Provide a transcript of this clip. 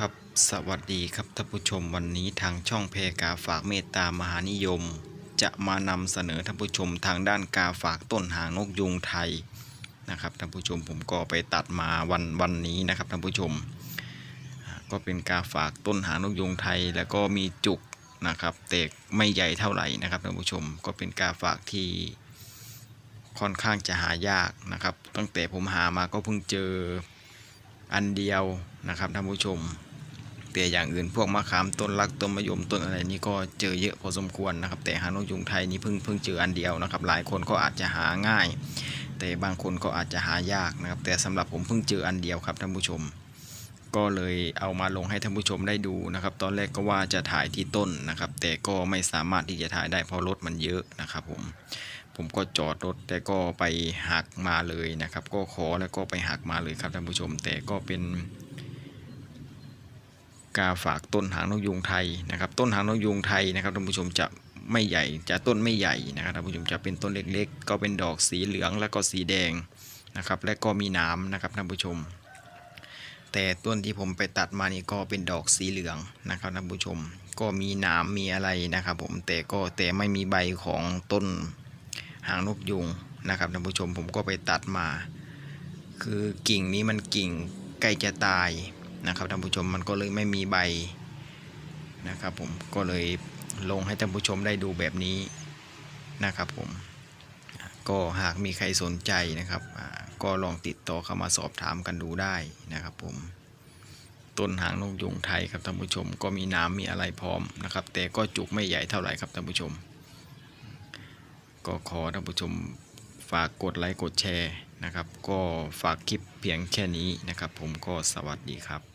ครับสวัสดีครับท่านผู้ชมวันนี้ทางช่องเพกาฝากเมตตามหานิยม จะมานำเสนอท่านผู้ชมทางด้านกาฝากต้นหางนกยุงไทยนะครับท่านผู้ชมผมก็ไปตัดมาวันวันนี้นะครับท่านผู้ชม ก็เป็นกาฝากต้นหางนกยุงไทย แล้วก็มีจุกนะครับแต่ไม่ใหญ่เท่าไหร่นะครับท่านผู้ชมก็เป็นกาฝากที่ค่อนข้างจะหายากนะครับ ตั้งแต่ผมหามาก็เพิ่งเจออันเดียวนะครับท่านผู้ชม แต่อย่างอื่นพวกมะขามต้นรักต้นมะยมต้นอะไรนี่ก็เจอเยอะพอสมควรนะครับ แต่หางนกยุงไทยนี่เพิ่งเพิ่งเจออันเดียวนะครับ หลายคนก็อาจจะหาง่าย แต่บางคนก็อาจจะหายากนะครับ แต่สำหรับผมเพิ่งเจออันเดียวครับท่านผู้ชม ก็เลยเอามาลงให้ท่านผู้ชมได้ดูนะครับ ตอนแรกก็ว่าจะถ่ายที่ต้นนะครับ แต่ก็ไม่สามารถที่จะถ่ายได้เพราะรถมันเยอะนะครับ ผมผมก็จอดรถแต่ก็ไปหักมาเลยนะครับ ก็ขอแล้วก็ไปหักมาเลยครับท่านผู้ชม แต่ก็เป็น กาฝากต้นหางนกยูงไทยนะครับ ต้นหางนกยูงไทยนะครับท่านผู้ชมจะไม่ใหญ่จะต้นไม่ใหญ่นะครับท่านผู้ชมจะเป็นต้นเล็กๆ ก็เป็นดอกสีเหลืองแล้วก็สีแดงนะครับ และก็มีหนามนะครับท่านผู้ชม แต่ต้นที่ผมไปตัดมานี่ก็เป็นดอกสีเหลืองนะครับท่านผู้ชม ก็มีหนามมีอะไรนะครับ ผมแต่ก็แต่ไม่มีใบของต้นหางนกยูงนะครับท่านผู้ชมผมก็ไปตัดมา คือกิ่งนี้มันกิ่งใกล้จะตาย นะครับท่านผู้ชมมันก็เลยไม่มีใบนะครับผมก็เลยลงให้ท่านผู้ชมได้ดูแบบนี้นะครับผมก็หากมีใครสนใจนะครับก็ลองติดต่อเข้ามาสอบถามกันดูได้นะครับผมต้นหางนกยุงไทยครับท่านผู้ชม ก็มีน้ำมีอะไรพร้อมนะครับ แต่ก็จุกไม่ใหญ่เท่าไหร่ครับท่านผู้ชม ก็ขอท่านผู้ชมฝากกดไลค์กดแชร์นะครับ ก็ฝากคลิปเพียงแค่นี้นะครับ ผมก็สวัสดีครับ